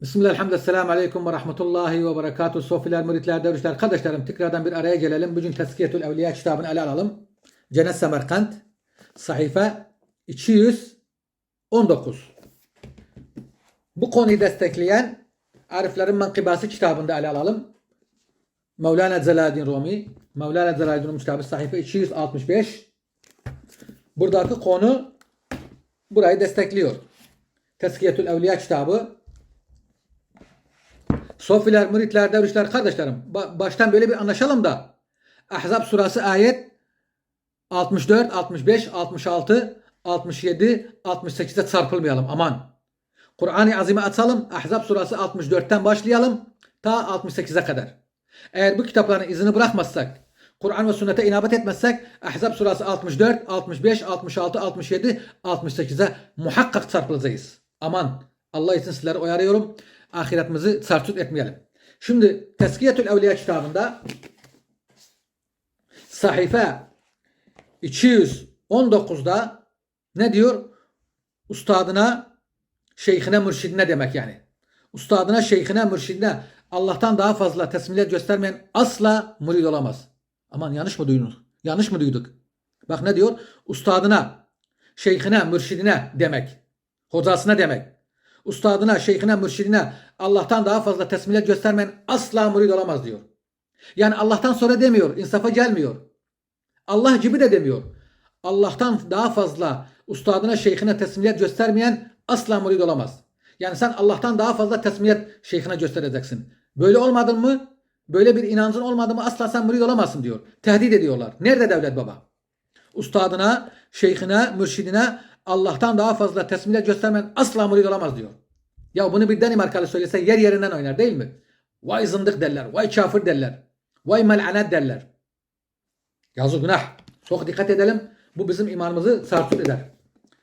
Bismillah, elhamdülillah, selamun aleyküm ve rahmetullahi ve berekatuhu. Sofiler, müritler, devletler, kardeşlerim tekrardan bir araya gelelim. Bugün Tezkiyetül Evliya kitabını ele alalım. Cennet Semerkant, sayfa 219. Bu konuyu destekleyen Ariflerin Menkıbası kitabında ele alalım. Mevlana Zelaluddin Rumi, Mevlana Zelaluddin Rumi kitabı sayfa 265. Buradaki konu burayı destekliyor. Tezkiyetül Evliya kitabı Sofiler, müritler, dervişler, kardeşlerim. ba- baştan böyle bir anlaşalım da. Ahzab surası ayet 64, 65, 66, 67, 68'e çarpılmayalım. Aman. Kur'an-ı Azim'i açalım. Ahzab surası 64'ten başlayalım. Ta 68'e kadar. Eğer bu kitapların izini bırakmazsak, Kur'an ve sünnete inabet etmezsek Ahzab surası 64, 65, 66, 67, 68'e muhakkak çarpılacağız. Aman. Allah için sizleri uyarıyorum. Ahiretimizi sarsut etmeyelim. Şimdi Teskiyetül Evliya kitabında sayfa 219'da ne diyor? Ustadına, şeyhine, mürşidine demek yani. Ustadına, şeyhine, mürşidine Allah'tan daha fazla teslimiyet göstermeyen asla murid olamaz. Aman yanlış mı duydunuz? Yanlış mı duyduk? Bak ne diyor? Ustadına, şeyhine, mürşidine demek. Hocasına demek. Ustadına, şeyhine, mürşidine Allah'tan daha fazla teslimiyet göstermeyen asla murid olamaz diyor. Yani Allah'tan sonra demiyor, insafa gelmiyor. Allah gibi de demiyor. Allah'tan daha fazla ustadına, şeyhine teslimiyet göstermeyen asla murid olamaz. Yani sen Allah'tan daha fazla teslimiyet şeyhine göstereceksin. Böyle olmadın mı? Böyle bir inancın olmadı mı asla sen murid olamazsın diyor. Tehdit ediyorlar. Nerede devlet baba? Ustadına, şeyhine, mürşidine Allah'tan daha fazla teslimiyet göstermeyen asla murid olamaz diyor. Ya bunu bir Danimarkalı söylese yer yerinden oynar değil mi? Vay zındık derler, vay kafir derler, vay melanet derler. Yazık günah. Çok dikkat edelim. Bu bizim imanımızı sarsut eder.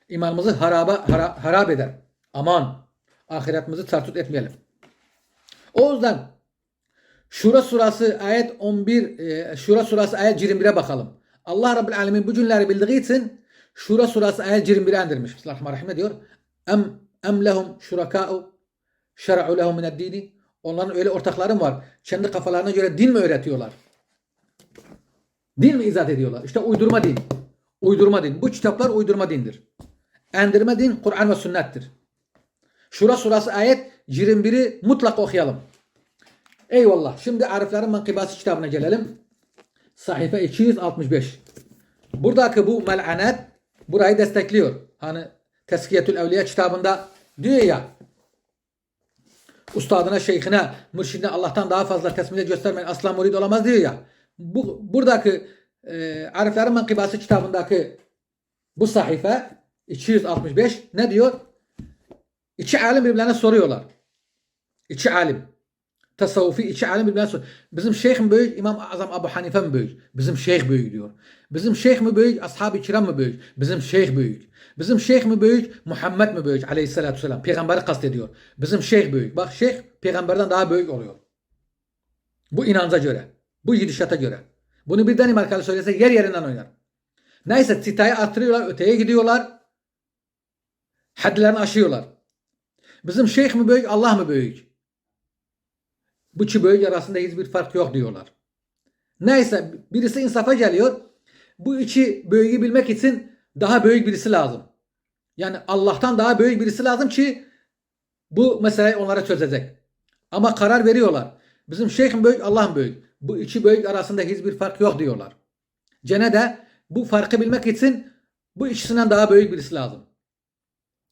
İmanımızı haraba, hara, harap eder. Aman. Ahiretimizi sarsut etmeyelim. O yüzden Şura surası ayet 11 e, Şura surası ayet 21'e bakalım. Allah Rabbil Alemin bu cümleleri bildiği için Şura surası ayet 21'e indirmiş. Bismillahirrahmanirrahim ne diyor? Em em lehum şuraka'u şer'u lehum mined dini. Onların öyle ortakları mı var? Kendi kafalarına göre din mi öğretiyorlar? Din mi icat ediyorlar? İşte uydurma din. Uydurma din. Bu kitaplar uydurma dindir. Endirme din Kur'an ve sünnettir. Şura surası ayet 21'i mutlak okuyalım. Eyvallah. Şimdi Ariflerin Menkıbası kitabına gelelim. Sayfa 265. Buradaki bu melanet burayı destekliyor. Hani Teskiyetül Evliya kitabında diyor ya ustadına, şeyhine, mürşidine Allah'tan daha fazla teslimiyet göstermeyen asla murid olamaz diyor ya. Bu, buradaki e, Ariflerin Menkıbası kitabındaki bu sayfa 265 ne diyor? İki alim birbirlerine soruyorlar. İki alim. Tasavvufi iki alim soruyor. Bizim şeyh mi büyük, İmam Azam Abu Hanife mi büyük? Bizim şeyh büyük diyor. Bizim şeyh mi büyük, ashab-ı kiram mı büyük? Bizim şeyh büyük. Bizim şeyh mi büyük, Muhammed mi büyük? Aleyhisselatü vesselam. Peygamberi kastediyor. Bizim şeyh büyük. Bak şeyh peygamberden daha büyük oluyor. Bu inanca göre. Bu gidişata göre. Bunu bir Danimarkalı söylese yer yerinden oynar. Neyse çıtayı arttırıyorlar, öteye gidiyorlar. Hadlerini aşıyorlar. Bizim şeyh mi büyük, Allah mı büyük? Bu iki büyük arasında hiçbir fark yok diyorlar. Neyse birisi insafa geliyor. Bu iki büyüğü bilmek için daha büyük birisi lazım. Yani Allah'tan daha büyük birisi lazım ki bu meseleyi onlara çözecek. Ama karar veriyorlar. Bizim şeyh mi büyük, Allah mı büyük? Bu iki büyük arasında hiçbir fark yok diyorlar. Gene de bu farkı bilmek için bu ikisinden daha büyük birisi lazım.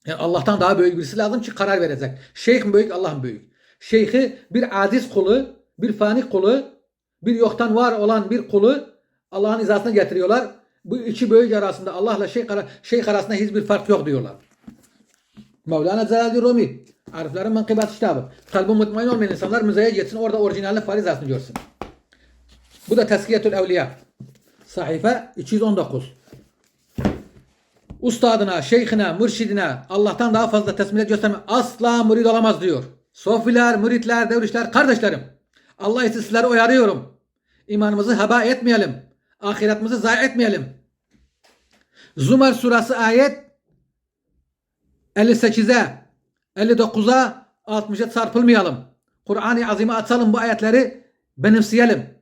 Yani Allah'tan daha büyük birisi lazım ki karar verecek. Şeyh büyük, Allah mı büyük? Şeyhi bir aziz kulu, bir fani kulu, bir yoktan var olan bir kulu Allah'ın izasına getiriyorlar. Bu iki büyük arasında Allah'la şeyh, ara- şeyh arasında hiçbir fark yok diyorlar. Mevlana Celal Rumi Ariflerin Menkıbat kitabı. Kalbi mutmain olmayan insanlar müzeye gitsin orada orijinalini farizasını görsün. Bu da Teskiyetül Evliya. Sayfa 219. Ustadına, şeyhine, mürşidine Allah'tan daha fazla teslimiyet gösterme asla murid olamaz diyor. Sofiler, müritler, devrişler, kardeşlerim. Allah için sizleri uyarıyorum. İmanımızı heba etmeyelim. Ahiretimizi zayi etmeyelim. Zümer surası ayet 58'e 59'a 60'a çarpılmayalım. Kur'an-ı Azim'i açalım bu ayetleri benimseyelim.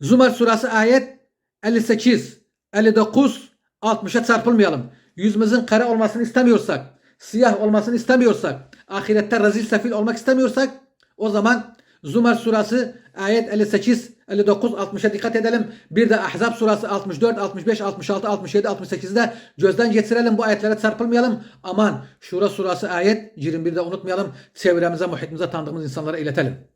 Zumar suresi ayet 58, 59, 60'a çarpılmayalım. Yüzümüzün kara olmasını istemiyorsak, siyah olmasını istemiyorsak, ahirette rezil sefil olmak istemiyorsak o zaman Zumar suresi ayet 58, 59, 60'a dikkat edelim. Bir de Ahzab suresi 64, 65, 66, 67, 68'de gözden geçirelim. Bu ayetlere çarpılmayalım. Aman Şura suresi ayet 21'de unutmayalım. Çevremize, muhitimize tanıdığımız insanlara iletelim.